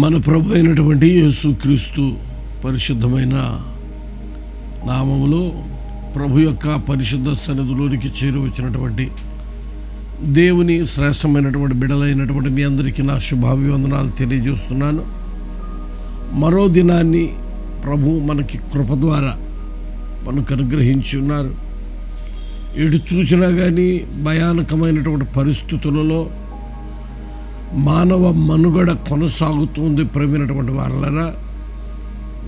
మన ప్రభు అయినటువంటి యేసుక్రీస్తు పరిశుద్ధమైన నామములో ప్రభు యొక్క పరిశుద్ధ సన్నిధిలోనికి చేరువచ్చినటువంటి దేవుని శ్రేష్టమైనటువంటి బిడలైనటువంటి మీ అందరికీ నా శుభాభివందనాలు తెలియజేస్తున్నాను. మరో దినాన్ని ప్రభు మనకి కృప ద్వారా మనకు అనుగ్రహించి ఉన్నారు. ఎటు చూసినా కానీ భయానకమైనటువంటి పరిస్థితులలో మానవ మనుగడ కొనసాగుతుంది ప్రమినటువంటి వారలరా.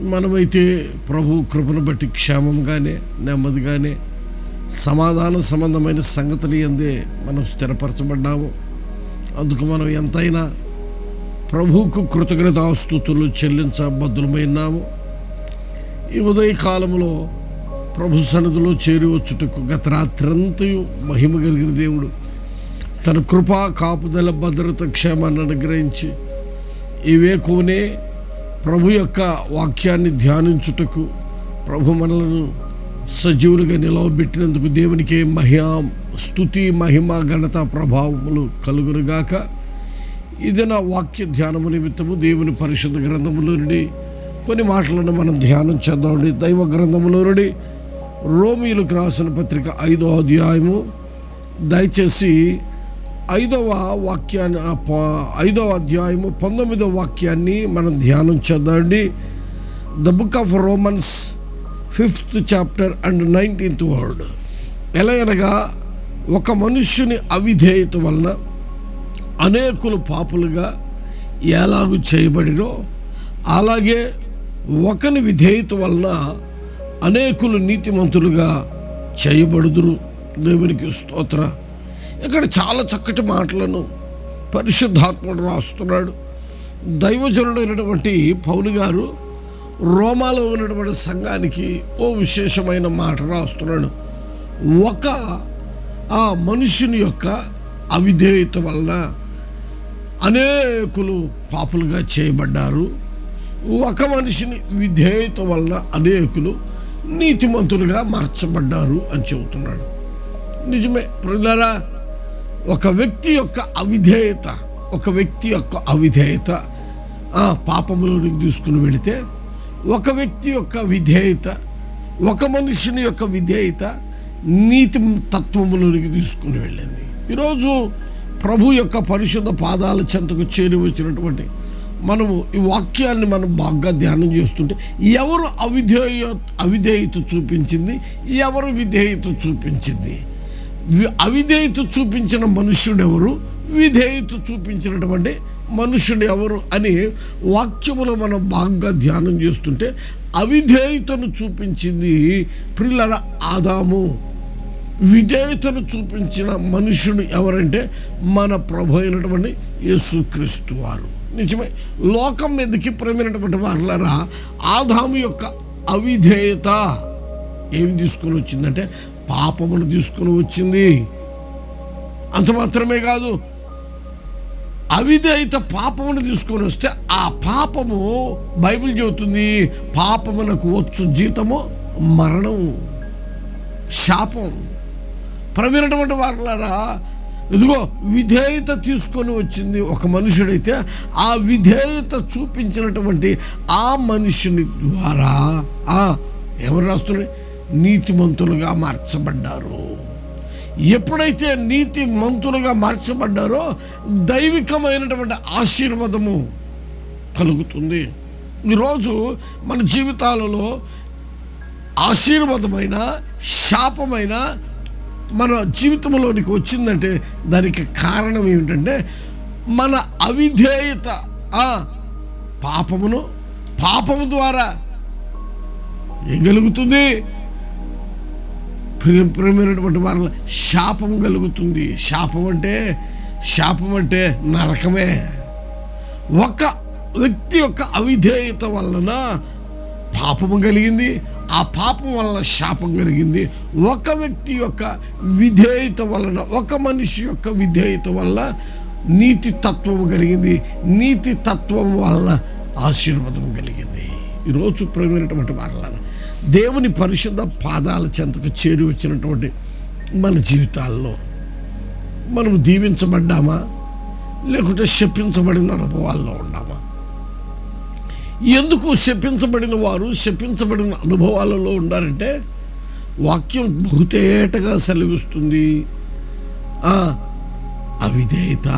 మనమైతే ప్రభు కృపను బట్టి క్షేమంగానే నెమ్మదిగానే సమాధాన సంబంధమైన సంగతులు ఎందే మనం స్థిరపరచబడ్డాము. అందుకు మనం ఎంతైనా ప్రభువుకు కృతజ్ఞతాస్తుతులు చెల్లించబద్దులమైనాము ఈ ఉదయ కాలంలో ప్రభు సన్నిధిలో చేరి వచ్చుటకు గత రాత్రంతయు మహిమ కలిగిన దేవుడు తన కృపా కాపుదల భద్రత క్షేమాన్ని అనుగ్రహించి ఇవేకునే ప్రభు యొక్క వాక్యాన్ని ధ్యానించుటకు ప్రభు మనలను సజీవులుగా నిలవబెట్టినందుకు దేవునికి మహిమ స్థుతి మహిమ ఘనత ప్రభావములు కలుగునుగాక. ఇది నా వాక్య ధ్యానము నిమిత్తము దేవుని పరిశుద్ధ గ్రంథములో నుండి కొన్ని మాటలను మనం ధ్యానం చేద్దామండి. దైవ గ్రంథములో నుండి రోమిలకు రాసిన పత్రిక ఐదో అధ్యాయము. దయచేసి ఐదవ వాక్యాన్ని ఆ ఐదవ అధ్యాయము పంతొమ్మిదవ వాక్యాన్ని మనం ధ్యానం చేద్దామండి the book of Romans fifth chapter and nineteenth word ఎలాగనగా ఒక మనుష్యుని అవిధేయత వలన అనేకులు పాపులుగా ఎలాగు చేయబడినో అలాగే ఒకని విధేయత వలన అనేకులు నీతిమంతులుగా చేయబడుదురు. దేవునికి స్తోత్ర. ఇక్కడ చాలా చక్కటి మాటలను పరిశుద్ధాత్ముడు రాస్తున్నాడు. దైవజనుడైనటువంటి పౌలు గారు రోమాలో ఉన్నటువంటి సంఘానికి ఓ విశేషమైన మాట రాస్తున్నాడు. ఒక ఆ మనుషుని యొక్క అవిధేయత వలన అనేకులు పాపులుగా చేయబడ్డారు. ఒక మనిషిని విధేయత వలన అనేకులు నీతిమంతులుగా మార్చబడ్డారు అని చెబుతున్నాడు. నిజమే ప్రియులారా ఒక వ్యక్తి యొక్క అవిధేయత ఒక వ్యక్తి యొక్క అవిధేయత పాపంలోనికి తీసుకుని వెళితే ఒక వ్యక్తి యొక్క విధేయత ఒక మనిషిని యొక్క విధేయత నీతి తత్వములోనికి తీసుకుని వెళ్ళింది. ఈరోజు ప్రభు యొక్క పరిశుద్ధ పాదాల చెంతకు చేరి వచ్చినటువంటి మనము ఈ వాక్యాన్ని మనం బాగా ధ్యానం చేస్తుంటే ఎవరు అవిధేయ అవిధేయత చూపించింది? ఎవరు విధేయత చూపించింది? అవిధేయత చూపించిన మనుష్యుడెవరు? విధేయత చూపించినటువంటి మనుషుడు ఎవరు అని వాక్యములో మనం బాగా ధ్యానం చేస్తుంటే అవిధేయతను చూపించింది ప్రిల్లర ఆదాము. విధేయతను చూపించిన మనుషుడు ఎవరంటే మన ప్రభు అయినటువంటి యేసుక్రీస్తు వారు. నిజమే లోకం మీదకి ప్రేమైనటువంటి వారులరా ఆదాము యొక్క అవిధేయత ఏమి తీసుకొని వచ్చిందంటే పాపమును తీసుకొని వచ్చింది. అంత మాత్రమే కాదు అవిధేయత పాపమును తీసుకొని వస్తే ఆ పాపము బైబిల్ చెబుతుంది పాపమునకు వచ్చు జీతము మరణం శాపం. ప్రవీణటువంటి వారులారా ఇదిగో విధేయత తీసుకొని వచ్చింది ఒక మనుషుడైతే ఆ విధేయత చూపించినటువంటి ఆ మనిషిని ద్వారా ఆ ఎవరు రాస్తున్నాయి? నీతిమంతులుగా మార్చబడ్డారు. ఎప్పుడైతే నీతి మంతులుగా మార్చబడ్డారో దైవికమైనటువంటి ఆశీర్వాదము కలుగుతుంది. ఈరోజు మన జీవితాలలో ఆశీర్వాదమైన శాపమైన మన జీవితంలోనికి వచ్చిందంటే దానికి కారణం ఏమిటంటే మన అవిధేయత పాపమును పాపము ద్వారా ఏం కలుగుతుంది ప్రియ ప్రియమైనటువంటి వారి శాపం కలుగుతుంది. శాపం అంటే శాపం అంటే నరకమే. ఒక వ్యక్తి యొక్క అవిధేయత వలన పాపము కలిగింది. ఆ పాపం వలన శాపం కలిగింది. ఒక వ్యక్తి యొక్క విధేయత వలన ఒక మనిషి యొక్క విధేయత వల్ల నీతి తత్వం కలిగింది. నీతి తత్వం వలన ఆశీర్వాదం కలిగింది. ఈరోజు ప్రేమైనటువంటి వారలారా దేవుని పరిశుద్ధ పాదాల చెంతకు చేరి వచ్చినటువంటి మన జీవితాల్లో మనం దీవించబడ్డామా? లేకుంటే శపించబడిన అనుభవాల్లో ఉన్నామా? ఎందుకు శపించబడిన వారు శపించబడిన అనుభవాలలో ఉండారంటే వాక్యం బహుతేటగా సెలవిస్తుంది. అవిధేయత.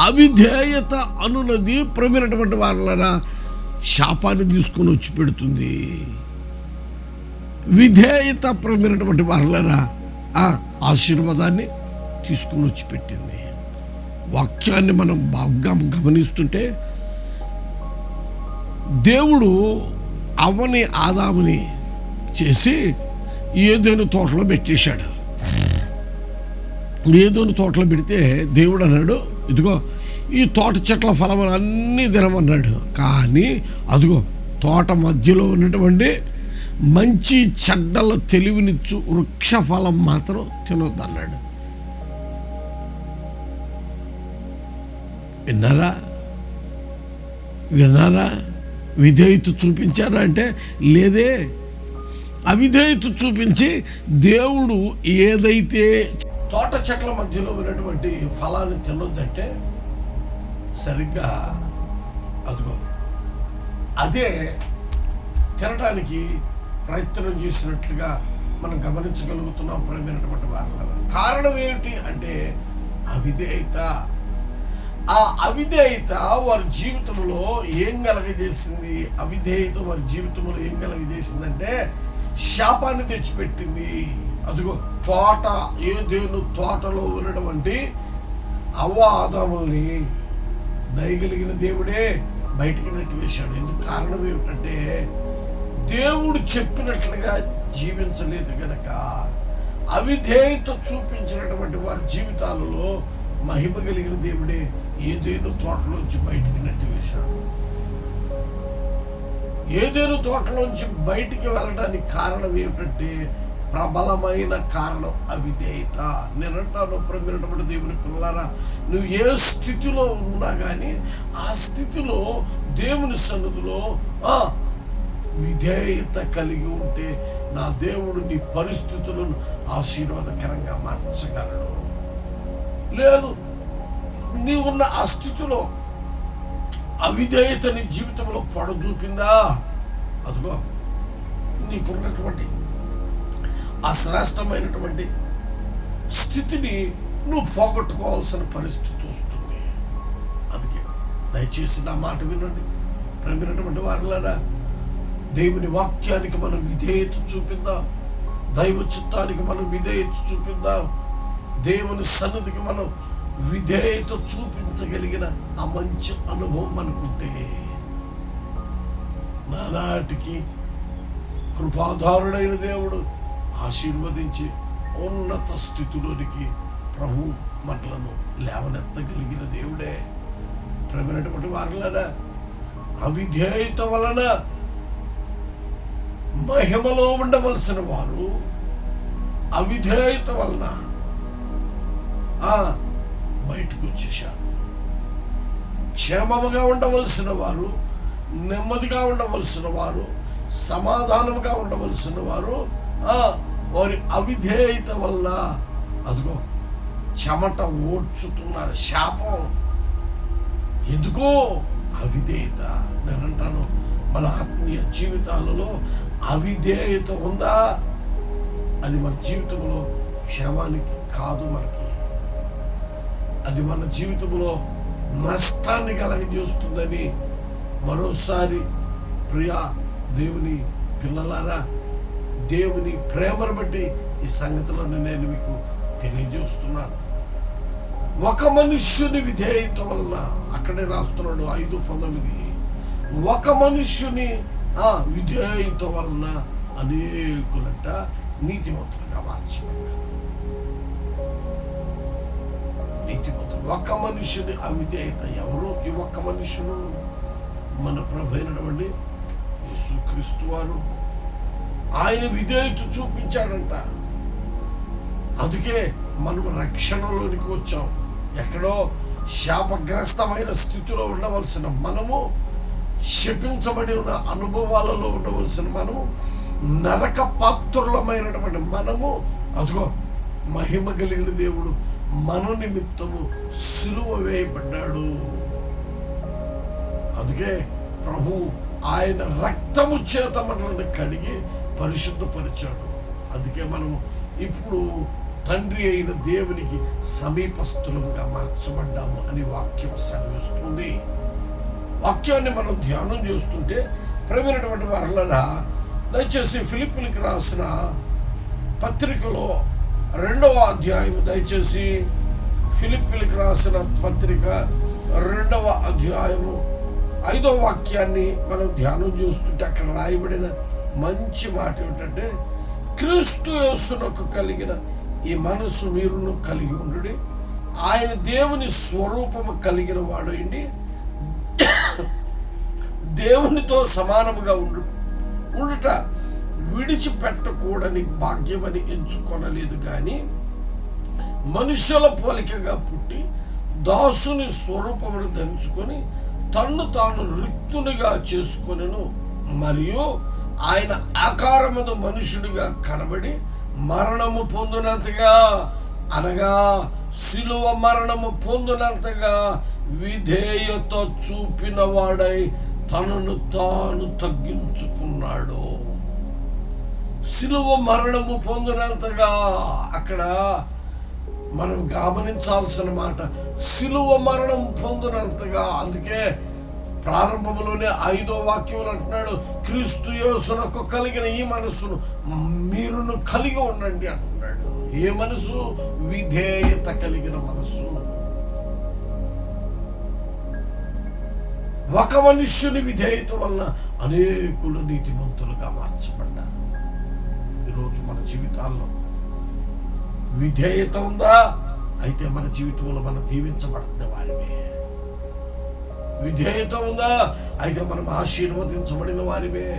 అవిధేయత అనున్నది ప్రమినటువంటి వారులరా. శాపాన్ని తీసుకొని వచ్చి పెడుతుంది. విధేయత ప్రమినటువంటి వారులరా ఆ ఆశీర్వాదాన్ని తీసుకుని వచ్చి పెట్టింది. వాక్యాన్ని మనం బాగా గమనిస్తుంటే దేవుడు అవని ఆదాముని చేసి ఏదైనా తోటలో పెట్టేశాడు. ఏదోని తోటలో పెడితే దేవుడు అన్నాడు ఇదిగో ఈ తోట చెట్ల ఫలములు అన్నీ తినమన్నాడు. కానీ అదిగో తోట మధ్యలో ఉన్నటువంటి మంచి చెడ్డల తెలివినిచ్చు వృక్ష ఫలం మాత్రం తినొద్దన్నాడు. విన్నారా? విన్నారా? విధేయత చూపించారా అంటే లేదే. అవిధేయత చూపించి దేవుడు ఏదైతే తోట చెట్ల మధ్యలో ఉన్నటువంటి ఫలాన్ని తినొద్దంటే సరిగ్గా అదిగో. అదే తినడానికి ప్రయత్నం చేసినట్లుగా మనం గమనించగలుగుతున్నాం ప్రేమైనటువంటి వారిలో కారణం ఏమిటి అంటే అవిధేయత. ఆ అవిధేయత వారి జీవితంలో ఏం కలగజేసింది? అవిధేయత వారి జీవితంలో ఏం కలగజేసిందంటే శాపాన్ని తెచ్చిపెట్టింది. అదిగో తోట ఏ దేవుని తోటలో ఉన్నటువంటి అవ్వ ఆదాముల్ని దయగలిగిన దేవుడే బయటికి నెట్టివేశాడు. ఎందుకు కారణం ఏమిటంటే దేవుడు చెప్పినట్లుగా జీవించలేదు గనక అవిధేయత చూపించినటువంటి వారి జీవితాలలో మహిమ కలిగిన దేవుడే ఏదేను తోటలోంచి బయటికి నెట్టివేశాడు. ఏదేను తోటలోంచి బయటికి వెళ్ళడానికి కారణం ఏమిటంటే ప్రబలమైన కారణం అవిధేయత నేనంటాను ప్రమినటువంటి దేవుని పిల్లరా నువ్వు ఏ స్థితిలో ఉన్నా కానీ ఆ స్థితిలో దేవుని సన్నిధిలో విధేయత కలిగి ఉంటే నా దేవుడు నీ పరిస్థితులను ఆశీర్వాదకరంగా మార్చగలడు. లేదు నీవున్న ఆ స్థితిలో అవిధేయత నీ జీవితంలో పొడ చూపిందా అదిగో నీకున్నటువంటి ఆ శ్రేష్టమైనటువంటి స్థితిని నువ్వు పోగొట్టుకోవాల్సిన పరిస్థితి వస్తుంది. అందుకే దయచేసి నా మాట వినండి. ప్రమినటువంటి వారులరా దేవుని వాక్యానికి మనం విధేయత చూపిద్దాం. దైవ చిత్తానికి మనం విధేయత చూపిద్దాం. దేవుని సన్నిధికి మనం విధేయత చూపించగలిగిన ఆ మంచి అనుభవం అనుకుంటే నానాటికి కృపాధారుడైన దేవుడు ఆశీర్వదించి ఉన్నత స్థితిలోనికి ప్రభు మనలను లేవనెత్తగలిగిన దేవుడే. ప్రమైనటువంటి వారులరా అవిధేయత వలన మహిమలో ఉండవలసిన వారు అవిధేయత వలన బయటకు వచ్చేశారు క్షేమముగా ఉండవలసిన వారు నెమ్మదిగా ఉండవలసిన వారు సమాధానముగా ఉండవలసిన వారు ఆ వారి అవిధేయత వల్ల అదిగో చెమట ఓడ్చుతున్నారు శాపం. ఎందుకో అవిధేయత నేను అంటాను మన ఆత్మీయ జీవితాలలో అవిధేయత ఉందా? అది మన జీవితంలో క్షమానికి కాదు మనకి. అది మన జీవితంలో నష్టాన్ని కలగజేస్తుందని మరోసారి ప్రియా దేవుని పిల్లలారా దేవుని ప్రేమను బట్టి ఈ సంగతులను నేను మీకు తెలియజేస్తున్నాను. ఒక మనుష్యుని విధేయత వలన అక్కడే రాస్తున్నాడు ఐదు పంతొమ్మిది. ఒక మనుష్యుని ఆ విధేయత వలన అనేకులంట నీతిమంతులుగా మార్చబడ్డారు. నీతిమంతులు. ఒక మనుషుని అవిధేయత ఎవరు? ఈ ఒక్క మనుష్యుడు మన ప్రభు అయినటువంటి యేసుక్రీస్తు వారు. ఆయన విధేయత చూపించాడంట. అందుకే మనం రక్షణలోనికి వచ్చాం. ఎక్కడో శాపగ్రస్తమైన స్థితిలో ఉండవలసిన మనము శపించబడి ఉన్న అనుభవాలలో ఉండవలసిన మనము నరక పాత్రులమైనటువంటి మనము అదిగో మహిమ కలిగిన దేవుడు మన నిమిత్తము సులువ వేయబడ్డాడు. అందుకే ప్రభు ఆయన రక్తము చేత మనల్ని కడిగి పరిశుద్ధపరిచాడు. అందుకే మనం ఇప్పుడు తండ్రి అయిన దేవునికి సమీపస్థులుగా మార్చబడ్డాము అని వాక్యం సెలవిస్తుంది. వాక్యాన్ని మనం ధ్యానం చేస్తుంటే ప్రవీణటువంటి వారులరా దయచేసి ఫిలిపిన్కి రాసిన పత్రికలో రెండవ అధ్యాయం దయచేసి ఫిలిపిన్కి రాసిన పత్రిక రెండవ అధ్యాయము ఐదవ వాక్యాన్ని మనం ధ్యానం చేస్తుంటే అక్కడ రాయబడిన మంచి మాట ఏమిటంటే క్రీస్తు యేసునకు కలిగిన ఈ మనసు మీరును కలిగి ఉండు ఆయన దేవుని స్వరూపము కలిగిన వాడండి. దేవునితో సమానముగా ఉండు ఉండుట విడిచిపెట్టకూడని భాగ్యమని ఎంచుకొనలేదు కానీ మనుషుల పోలికగా పుట్టి దాసుని స్వరూపమును ధరించుకొని తన్ను తాను రిక్తునిగా చేసుకొనెను. మరియు ఆయన ఆకారమును మనుషుడిగా కనబడి మరణము పొందినంతగా అనగా శిలువ మరణము పొందినంతగా విధేయత చూపిన వాడై తనను తాను తగ్గించుకున్నాడు. శిలువ మరణము పొందినంతగా అక్కడ మనం గమనించాల్సిన మాట శిలువ మరణం పొందినంతగా. అందుకే ప్రారంభంలోనే ఐదో వాక్యం అంటున్నాడు క్రీస్తు యోసునకు కలిగిన ఈ మనసును మీరును కలిగి ఉండండి అంటున్నాడు. ఏ మనసు విధేయత కలిగిన మనసు ఒక మనుష్యుని విధేయత వలన అనేకులు నీతిమంతులుగా మార్చబడ్డారు. ఈరోజు మన జీవితాల్లో విధేయత ఉందా అయితే మన జీవితంలో మనం దీవించబడుతున్న వారిమే. విధేయత ఉందా అయితే మనం ఆశీర్వదించబడిన వారిమే.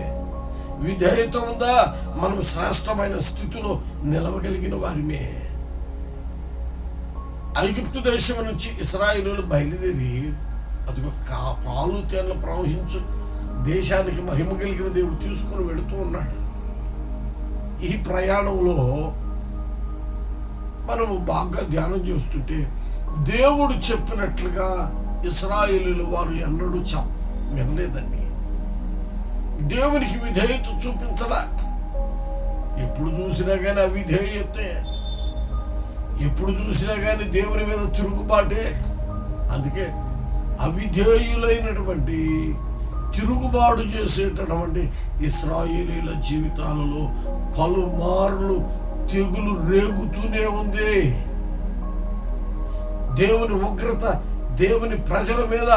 విధేయత ఉందా మనం శ్రేష్టమైన స్థితిలో నిలవగలిగిన వారిమే. ఐగుప్తు దేశం నుంచి ఇస్రాయిలు బయలుదేరి అదిగో కా పాలు తేళ్ళు ప్రవహించు దేశానికి మహిమ కలిగిన దేవుడు తీసుకుని వెళుతూ ఉన్నాడు. ఈ ప్రయాణంలో మనము బాగా ధ్యానం చేస్తుంటే దేవుడు చెప్పినట్లుగా ఇస్రాయేలీలు వారు ఎన్నడూ చ వినలేదండి. దేవునికి విధేయత చూపించలా. ఎప్పుడు చూసినా కానీ అవిధేయతే ఎప్పుడు చూసినా కానీ దేవుని మీద తిరుగుబాటే. అందుకే అవిధేయులైనటువంటి తిరుగుబాటు చేసేటటువంటి ఇస్రాయేలీల జీవితాలలో పలుమార్లు తెగులు రేగుతూనే ఉంది. దేవుని ఉగ్రత దేవుని ప్రజల మీద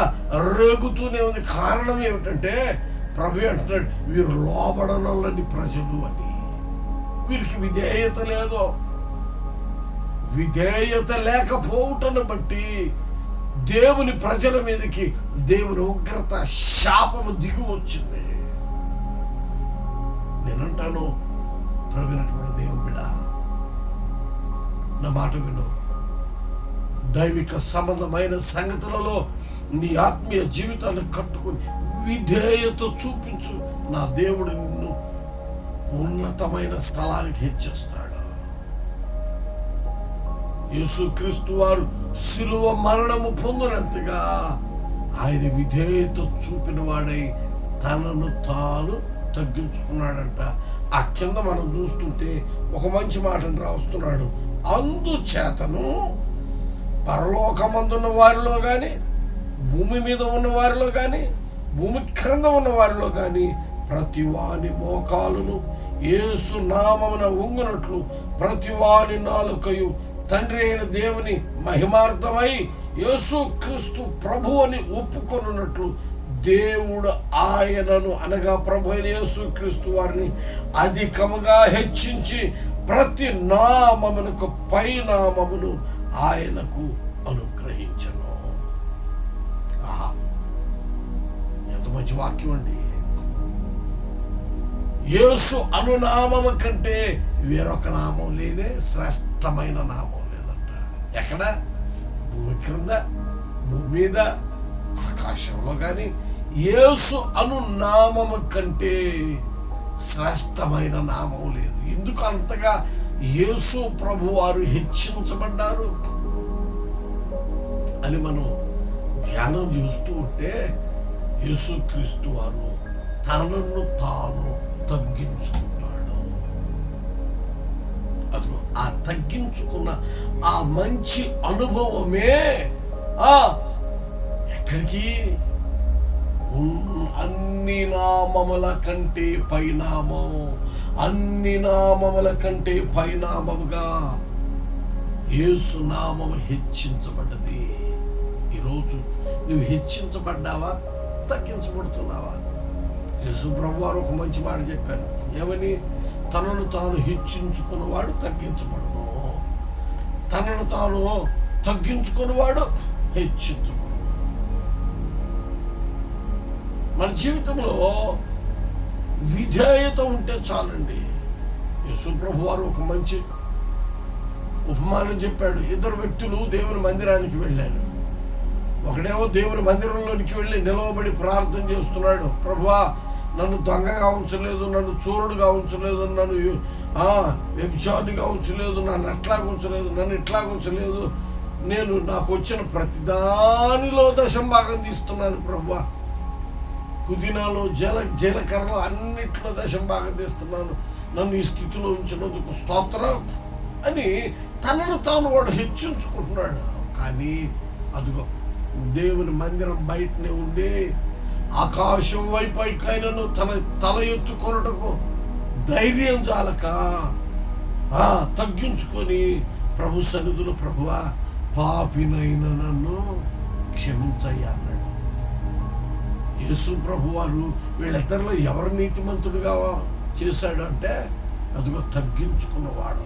రేగుతూనే ఉంది. కారణం ఏమిటంటే ప్రభు అంటున్నాడు వీరు లోబడనల్లని ప్రజలు అని. వీరికి విధేయత లేదు. విధేయత లేకపోవటను బట్టి దేవుని ప్రజల మీదకి దేవుని ఉగ్రత శాపము దిగి వచ్చింది. నేనంటాను ప్రవీణటువంటి దేవుని బిడ నా మాట విను. దైవిక సంబంధమైన సంగతులలో నీ ఆత్మీయ జీవితాన్ని కట్టుకుని విధేయత చూపించు. నా దేవుడు నిన్ను ఉన్నతమైన స్థలానికి హెచ్చిస్తాడు. యేసుక్రీస్తు వారు సిలువ మరణము పొందినంతగా ఆయన విధేయత చూపిన వాడై తనను తాను తగ్గించుకున్నాడంట. ఆ కింద మనం చూస్తుంటే ఒక మంచి మాటను రాస్తున్నాడు. అందుచేతను పరలోకమందున్న వారిలో కానీ భూమి మీద ఉన్న వారిలో కానీ భూమి క్రింద ఉన్న వారిలో కానీ ప్రతి వాని మోకాలును ఏసు నామమున ఉంగునట్లు ప్రతి వాని నాలుకయు తండ్రి అయిన దేవుని మహిమార్థమై యేసు క్రీస్తు ప్రభు అని ఒప్పుకొనున్నట్లు దేవుడు ఆయనను అనగా ప్రభు అయిన యేసు క్రీస్తు వారిని అధికముగా హెచ్చించి ప్రతి నామమునకు పరిణామమును ఆయనకు అనుగ్రహించను. ఎంత మంచి వాక్యం అండి. యేసు అనునామము కంటే వేరొక నామం లేనే శ్రేష్టమైన నామం లేదంట. ఎక్కడ? భూమి క్రింద భూమి మీద ఆకాశంలో కానీ యేసు అనునామము కంటే శ్రేష్టమైన నామం లేదు. ఎందుకు అంతగా యేసు ప్రభు వారు హెచ్చించబడ్డారు అని మనం ధ్యానం చేస్తూ ఉంటే యేసుక్రీస్తు వారు తనను తాను తగ్గించుకున్నాడు. అదిగో ఆ తగ్గించుకున్న ఆ మంచి అనుభవమే ఆ ఎక్కడికి? అన్ని నామముల కంటే పైనామం అన్ని నామముల కంటే పైనామముగా యేసు నామము హెచ్చించబడ్డది. ఈరోజు నువ్వు హెచ్చించబడ్డావా? తగ్గించబడుతున్నావా? యేసు ప్రభు వారు ఒక మంచి మాట చెప్పారు. ఏమని తనను తాను హెచ్చించుకున్నవాడు తగ్గించబడను. తనను తాను తగ్గించుకున్నవాడు హెచ్చించబడు మన జీవితంలో విధేయత ఉంటే చాలండి. యశుప్రభు వారు ఒక మంచి ఉపమానం చెప్పాడు. ఇద్దరు వ్యక్తులు దేవుని మందిరానికి వెళ్ళారు. ఒకడేమో దేవుని మందిరంలోనికి వెళ్ళి నిలవబడి ప్రార్థన చేస్తున్నాడు. ప్రభువా నన్ను దొంగగా ఉంచలేదు నన్ను చోరుడుగా ఉంచలేదు నన్ను వ్యభిచారుడిగా ఉంచలేదు నన్ను అట్లా ఉంచలేదు నన్ను ఇట్లా ఉంచలేదు. నేను నాకు వచ్చిన ప్రతిదానిలో దశం భాగం తీస్తున్నాను ప్రభువా. పుదీనాలో జల జీలకర్రలో అన్నిట్లో దశం బాగా తీస్తున్నాను. నన్ను ఈ స్థితిలో ఉంచినందుకు స్తోత్రం అని తనను తాను వాడు హెచ్చించుకుంటున్నాడు. కానీ అదిగో దేవుని మందిరం బయటనే ఉండి ఆకాశం వైపైకైనను తన తల ఎత్తుకొనుటకు ధైర్యం జాలక ఆ, తగ్గించుకొని ప్రభు సన్నిధులు ప్రభువా పాపినైన నన్ను క్షమించయ్యా యేసు ప్రభు వారు వీళ్ళిద్దరిలో ఎవరు నీతిమంతుడుగా చేశాడు అంటే అదిగో తగ్గించుకున్నవాడు.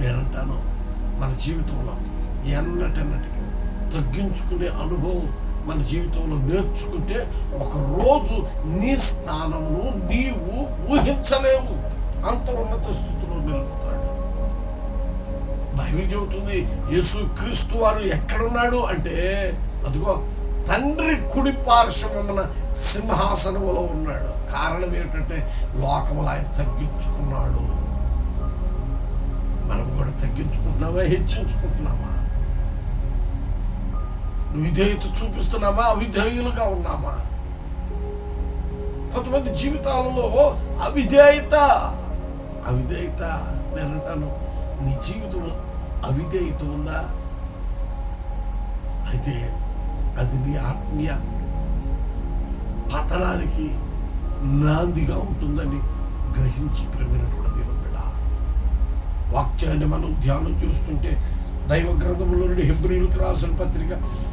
నేనంటాను మన జీవితంలో ఎన్నటన్నటికి తగ్గించుకునే అనుభవం మన జీవితంలో నేర్చుకుంటే ఒకరోజు నీ స్థానమును నీవు ఊహించలేవు. అంత ఉన్నత స్థితిలో నిలుపుతాడు. బైబిల్ చెబుతుంది యేసు క్రీస్తు వారు ఎక్కడున్నాడు అంటే అదిగో తండ్రి కుడి పార్శ్వమున సింహాసనములో ఉన్నాడు. కారణం ఏంటంటే లోకములు ఆయన తగ్గించుకున్నాడు. మనం కూడా తగ్గించుకుంటున్నామా? హెచ్చించుకుంటున్నామా? విధేయత చూపిస్తున్నామా? అవిధేయులుగా ఉన్నామా? కొంతమంది జీవితాలలో అవిధేయత అవిధేయత నేను అంటాను. నీ జీవితంలో అవిధేయత ఉందా? అయితే అది నీ ఆత్మీయ పతనానికి నాందిగా ఉంటుందని గ్రహించి ప్రేమైనటువంటి దేవుని బిడ్డ వాక్యాన్ని మనం ధ్యానం చేస్తుంటే దైవ గ్రంథంలో నుండి హెబ్రిలకు రాసిన పత్రిక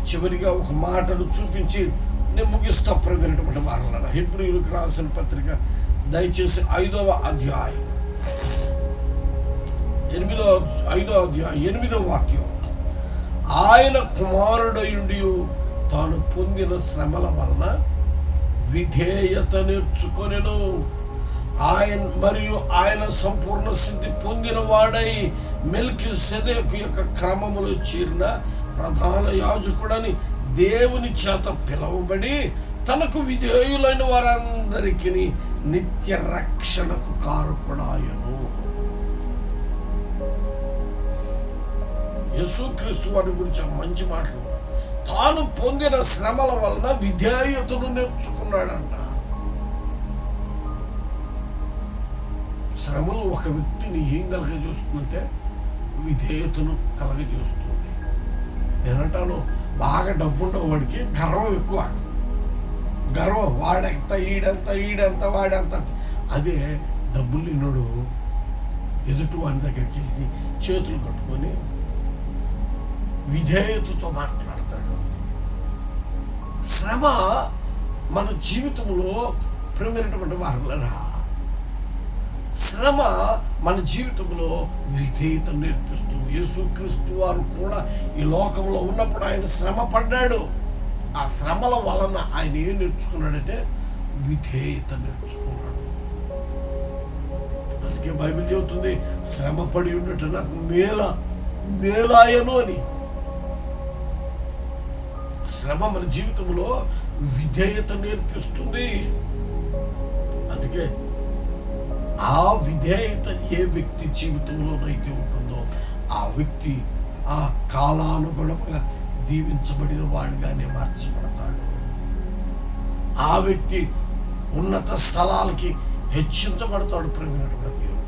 చివరిగా ఒక మాటను చూపించి నేను ముగిస్తా ప్రేమైనటువంటి వారల హెబ్రిలకు రాసిన పత్రిక దయచేసి ఐదవ అధ్యాయం. ఎనిమిదో ఐదో అధ్యాయం ఎనిమిదవ వాక్యం. ఆయన కుమారుడయుండి తాను పొందిన శ్రమల వలన విధేయత నేర్చుకొనెను. ఆయన మరియు ఆయన సంపూర్ణ సిద్ధి పొందిన వాడై మెల్కి సెదేకు యొక్క క్రమములో చేరిన ప్రధాన యాజకుడని దేవుని చేత పిలువబడి తనకు విధేయులైన వారందరికీ నిత్య రక్షణకు కారకుడాయను. యేసుక్రీస్తు వారి గురించి మంచి మాటలు తాను పొందిన శ్రమల వలన విధేయతను నేర్చుకున్నాడంట. శ్రమలు ఒక వ్యక్తిని ఏం కలగజేస్తుందంటే విధేయతను కలగజేస్తుంది. నేనంటాను బాగా డబ్బున్న వాడికి గర్వం ఎక్కువ. గర్వం వాడెంత ఈడెంత ఈడెంత వాడెంత అదే డబ్బులు నిన్నడు ఎదుటి వాడి దగ్గరికి వెళ్ళి చేతులు కట్టుకొని విధేయతతో చేస్తాడు శ్రమ మన జీవితంలో ప్రేమైనటువంటి వారులరా. శ్రమ మన జీవితంలో విధేయత నేర్పిస్తుంది యేసుక్రీస్తు వారు కూడా ఈ లోకంలో ఉన్నప్పుడు ఆయన శ్రమ పడ్డాడు. ఆ శ్రమల వలన ఆయన ఏం నేర్చుకున్నాడంటే విధేయత నేర్చుకున్నాడు. అందుకే బైబిల్ చెబుతుంది శ్రమ పడి ఉండటం నాకు మేల మేలాయను అని. శ్రమ మన జీవితంలో విధేయత నేర్పిస్తుంది. అందుకే ఆ విధేయత ఏ వ్యక్తి జీవితంలోనైతే ఉంటుందో ఆ వ్యక్తి ఆ కాలానుగుణంగా దీవించబడిన వాడిగానే మార్చబడతాడు. ఆ వ్యక్తి ఉన్నత స్థలాలకి హెచ్చించబడతాడు ప్రేమైనటువంటి దేవుని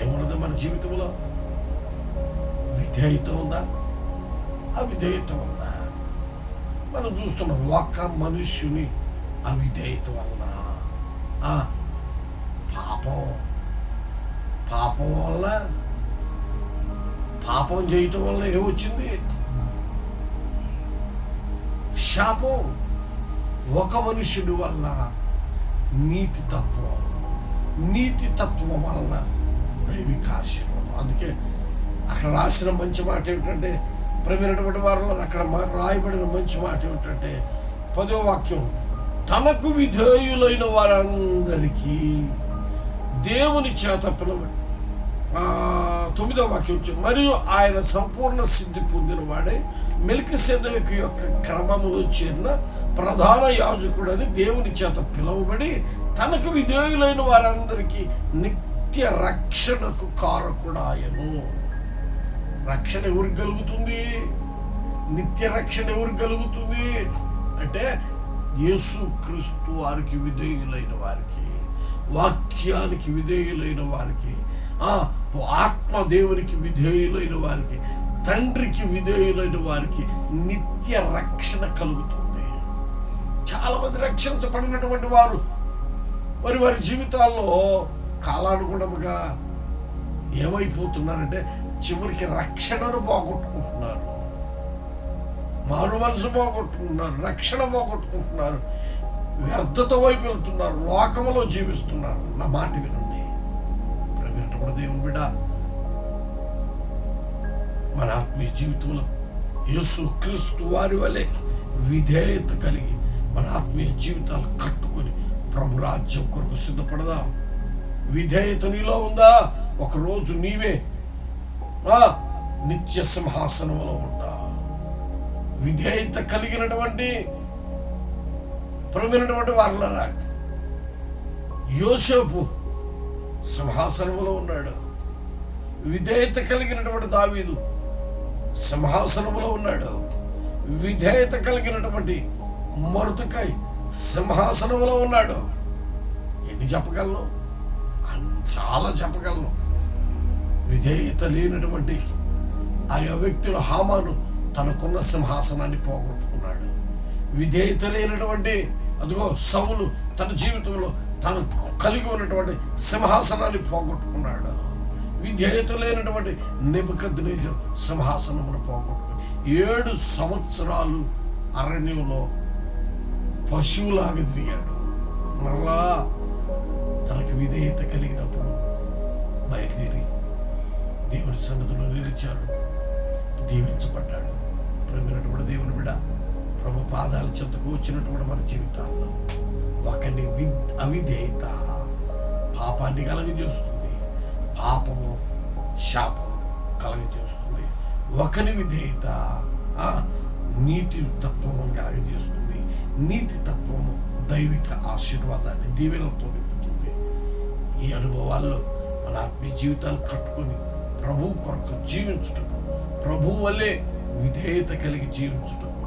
ఏమున్నది మన జీవితంలో? విధేయత ఉందా? అవిధేయత వలన. మనం చూస్తున్నాం ఒక్క మనుష్యుని అవిధేయత వలన. పాపం. పాపం వల్ల పాపం చేయటం వల్ల ఏమొచ్చింది? శాపం. ఒక మనుషుడి వల్ల నీతి తత్వం. నీతి తత్వం వలన దైవిక ఆశీర్వాదం. అందుకే అక్కడ రాసిన మంచి మాట ఏమిటంటే ప్రవీణటువంటి వారిలో అక్కడ రాయబడిన మంచి మాట ఏమిటంటే పదో వాక్యం తనకు విధేయులైన వారందరికీ దేవుని చేత పిలవడు తొమ్మిదో వాక్యం వచ్చింది మరియు ఆయన సంపూర్ణ సిద్ధి పొందిన వాడే మెలికి సెదకు యొక్క క్రమంలో చేరిన ప్రధాన యాజకుడని దేవుని చేత పిలువబడి తనకు విధేయులైన వారందరికీ నిత్య రక్షణకు కారకుడాయను. రక్షణ ఎవరికి కలుగుతుంది? నిత్య రక్షణ ఎవరికి కలుగుతుంది? అంటే యేసు క్రీస్తు వారికి విధేయులైన వారికి వాక్యానికి విధేయులైన వారికి ఆ ఆత్మ దేవునికి విధేయులైన వారికి తండ్రికి విధేయులైన వారికి నిత్య రక్షణ కలుగుతుంది. చాలా మంది రక్షించబడినటువంటి వారు వారి వారి జీవితాల్లో కాలానుగుణముగా ఏమైపోతున్నారంటే చివరికి రక్షణను పోగొట్టుకుంటున్నారు. మారు మనసు పోగొట్టుకుంటున్నారు రక్షణ పోగొట్టుకుంటున్నారు. వ్యర్థత వైపు వెళ్తున్నారు లోకములో జీవిస్తున్నారు నా మాట వినండి. ప్రవీణప్పుడు దేవుని బిడ మన ఆత్మీయ జీవితంలో యేసు క్రీస్తు వారి వలె విధేయత కలిగి మన ఆత్మీయ జీవితాలు కట్టుకొని ప్రభు రాజ్యం కొరకు సిద్ధపడదాం. విధేయత నీలో ఉందా? ఒకరోజు నీవే ఆ నిత్య సింహాసనంలో ఉంటా. విధేయత కలిగినటువంటి ప్రమినటువంటి వారులరా. యోసేపు సింహాసనములో ఉన్నాడు. విధేయత కలిగినటువంటి దావీదు సింహాసనములో ఉన్నాడు. విధేయత కలిగినటువంటి మరుతుకై సింహాసనములో ఉన్నాడు. ఎన్ని చెప్పగలను? అన్- చాలా చెప్పగలను. విధేయత లేనటువంటి ఆయా వ్యక్తుల హామాను తనకున్న సింహాసనాన్ని పోగొట్టుకున్నాడు. విధేయత లేనటువంటి అదిగో సవులు తన జీవితంలో తను కలిగి ఉన్నటువంటి సింహాసనాన్ని పోగొట్టుకున్నాడు. విధేయత లేనటువంటి నిబద్నేజర్ సింహాసనమును పోగొట్టుకుని ఏడు సంవత్సరాలు అరణ్యంలో పశువులాగా తిరిగాడు. మరలా తనకు విధేయత కలిగినప్పుడు బయలుదేరి దేవుని సన్నిధిలో నిలిచాడు. దీవించబడ్డాడు. ప్రమినటువంటి దేవుని బిడ ప్రభు పాదాల చెంతకు వచ్చినటువంటి మన జీవితాల్లో ఒకని వి అవిధేయత పాపాన్ని కలగజేస్తుంది. పాపము శాపం కలగజేస్తుంది. ఒకని విధేయత నీతి తత్వము కలగజేస్తుంది. నీతి తత్వము దైవిక ఆశీర్వాదాన్ని దీవెనలతో నింపుతుంది. ఈ అనుభవాల్లో మన ఆత్మీయ జీవితాలు కట్టుకొని ప్రభు కొరకు జీవించుటకు ప్రభు వల్లే విధేయత కలిగి జీవించుటకు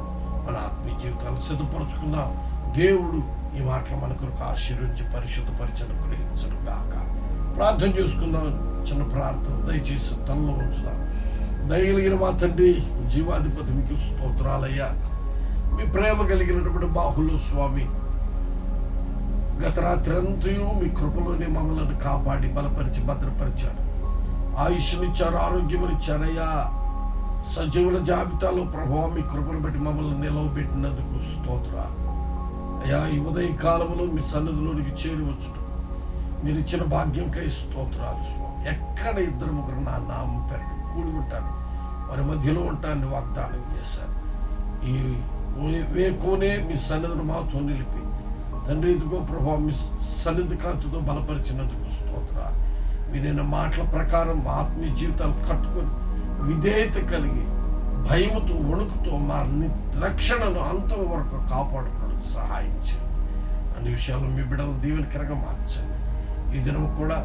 మన ఆత్మీయ జీవితాలు సిద్ధపరచుకుందాం. దేవుడు ఈ మాటలు మన కొరకు ఆశీర్వించి పరిశుద్ధపరిచను గ్రహించను గాక. ప్రార్థన చేసుకుందాం. చిన్న ప్రార్థన దయచేసి తనలో ఉంచుదాం. దయగలిగిన మా తండ్రి జీవాధిపతి మీకు స్తోత్రాలయ్యా. మీ ప్రేమ కలిగినటువంటి బాహులు స్వామి గత రాత్రి అంతయు మీ కృపలోనే మమ్మల్ని కాపాడి బలపరిచి భద్రపరిచారు. ఆయుష్నిచ్చారు ఆరోగ్యమునిచ్చారయ్యా. సజీవుల జాబితాలో ప్రభావం మీ కృపను బట్టి మమ్మల్ని నిలవబెట్టినందుకు స్తోత్ర అయ్యా ఈ ఉదయ కాలంలో మీ సన్నిధిలోనికి చేరవచ్చు మీరు ఇచ్చిన భాగ్యంకై స్తోత్రాలు స్వామి. ఎక్కడ ఇద్దరు ముగ్గురు నా నామం పేరు కూడి ఉంటారు వారి మధ్యలో ఉంటాను వాగ్దానం చేశారు. ఈ వేకోనే మీ సన్నిధిని మాతో నిలిపి తండ్రి ఇదిగో ప్రభావ మీ సన్నిధి కాంతితో బలపరిచినందుకు స్తోత్రాలు. వినిన మాటల ప్రకారం మా ఆత్మీయ జీవితాలు కట్టుకొని విధేయత కలిగి భయముతో వణుకుతో మా రక్షణను అంతం వరకు కాపాడుకోవడానికి సహాయించండి అన్ని విషయాలు మీ బిడ్డలు దీవెనకరంగా మార్చండి. ఈ దినం కూడా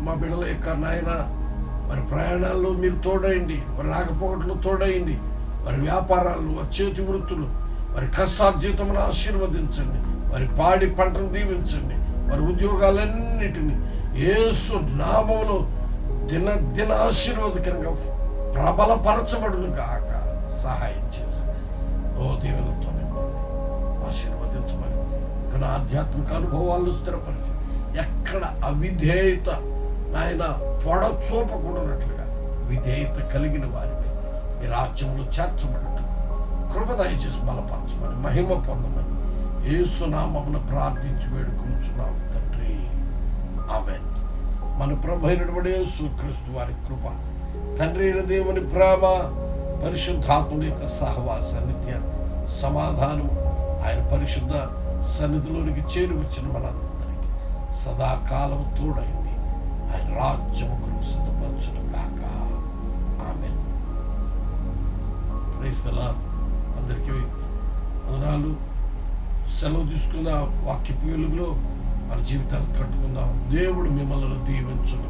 మా బిడ్డల యొక్క నాయన వారి ప్రయాణాల్లో మీరు తోడయండి వారి రాకపోకట్లో తోడయండి వారి వ్యాపారాలు వారి చేతి వృత్తులు వారి కష్టార్జితమును ఆశీర్వదించండి వారి పాడి పంటను దీవించండి వారి ఉద్యోగాలన్నిటినీ యేసు నామములో దిన దిన ఆశీర్వాదకరంగా ప్రబలపరచబడును కాక సహాయం చేసి. ఓ దీవెనలతో నింపండి. ఆశీర్వదించమని. ఇక్కడ ఆధ్యాత్మిక అనుభవాలు స్థిరపరిచి. ఎక్కడ అవిధేయత ఆయన పొడచూపకూడనట్లుగా విధేయత కలిగిన వారిని మీ రాజ్యంలో చేర్చబడటం కృపదాయ చేసి బలపరచమని మహిమ పొందమని ఏసునామమును ప్రార్థించి వేడుకొంచున్నాం తండ్రి. ఆమెన్. మన ప్రభు అయినటువంటి యేసుక్రీస్తు వారి కృప తండ్రి అయిన దేవుని ప్రేమ పరిశుద్ధాత్ముల యొక్క సహవాస నిత్య సమాధానం ఆయన పరిశుద్ధ సన్నిధిలోనికి చేరువచ్చిన మనందరికీ. సదాకాలం తోడైంది ఆయన రాజ్యం కొరకు సిద్ధపరచును కాక ఆమెన్. క్రైస్తల అందరికీ వందనాలు. సెలవు తీసుకున్న వాక్యపు వెలుగులో మన జీవితాలు కట్టుకుందాం. దేవుడు మిమ్మల్ని దీవించును